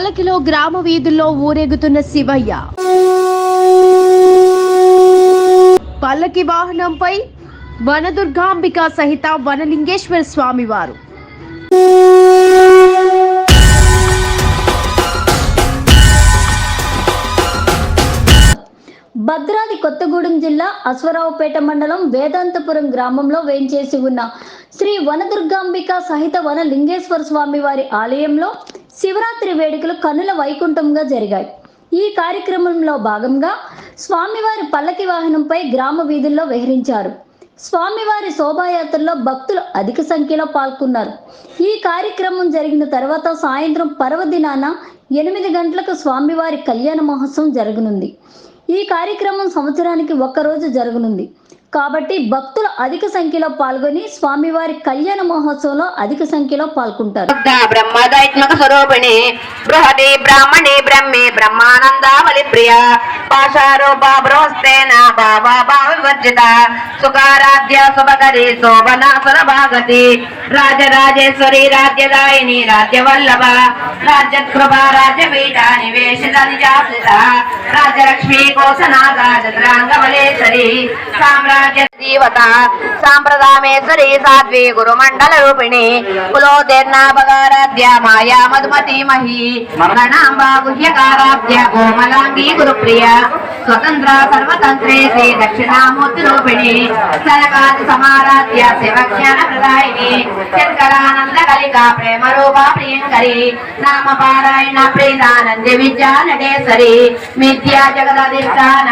పల్లకిలో గ్రామ వీధుల్లో ఊరేగుతున్న శివయ్య. పల్లకి వాహనంపై వనదుర్గాంబిక సహిత వనలింగేశ్వర స్వామివారు. భద్రాది కొత్తగూడెం జిల్లా అశ్వరావుపేట మండలం వేదాంతపురం గ్రామంలో వేంచేసి ఉన్న శ్రీ వనదుర్గాంబిక సహిత వన లింగేశ్వర స్వామి వారి ఆలయంలో శివరాత్రి వేడుకలు కన్నుల వైకుంఠంగా జరిగాయి. ఈ కార్యక్రమంలో భాగంగా స్వామివారి పల్లకి వాహనంపై గ్రామ వీధుల్లో విహరించారు. స్వామివారి శోభాయాత్రలో భక్తులు అధిక సంఖ్యలో పాల్గొన్నారు. ఈ కార్యక్రమం జరిగిన తర్వాత సాయంత్రం పర్వదినాన ఎనిమిది గంటలకు స్వామివారి కళ్యాణ మహోత్సవం జరగనుంది. ఈ కార్యక్రమం సంవత్సరానికి ఒక్కరోజు జరగనుంది. కాబట్టి భక్తులు అధిక సంఖ్యలో పాల్గొని స్వామివారి కళ్యాణ మహోత్సవంలో అధిక సంఖ్యలో పాల్గొంటారు. శుద్ధ స్వరూపిణి బృహది బ్రాహ్మణి బ్రహ్మే బ్రహ్మానందావళి ప్రియ పాశారూప బృహస్తేన భావా భావ వివర్జిత సుఖారాధ్య శుభకరి శోభన సురభాగతి రాజరాజేశ్వరి రాజ్యదాయిని రాజ్యవల్లభ రాజ్యకృప రాజ్యపీఠ నివేశిత నిజాశ్రిత రాజలక్ష్మీ కోసనాథ చతురాంగమలేశ్వరి సామ్రాజ్య జీవత సాంప్రదామేశ్వరి సాధ్వి గురుమండల రూపిణి కులోదేర్నాభగారాధ్య మాయా మధుమతి మహి. గణాంబ గుహ్యకారాధ్య కోమలాంగి గురుప్రియ. స్వతంత్ర సర్వతంత్రే శ్రీ దక్షిణామూర్తి రూపిణి. సరకాది సమారాధ్య శివజ్ఞాన ప్రదాయిని శంకరానంద కలిక ప్రేమ రూపా ప్రియంకరి. నామ పారాయణ ప్రీతానంద విద్యా నటేశ్వరి మిథ్యా జగదధిష్టాన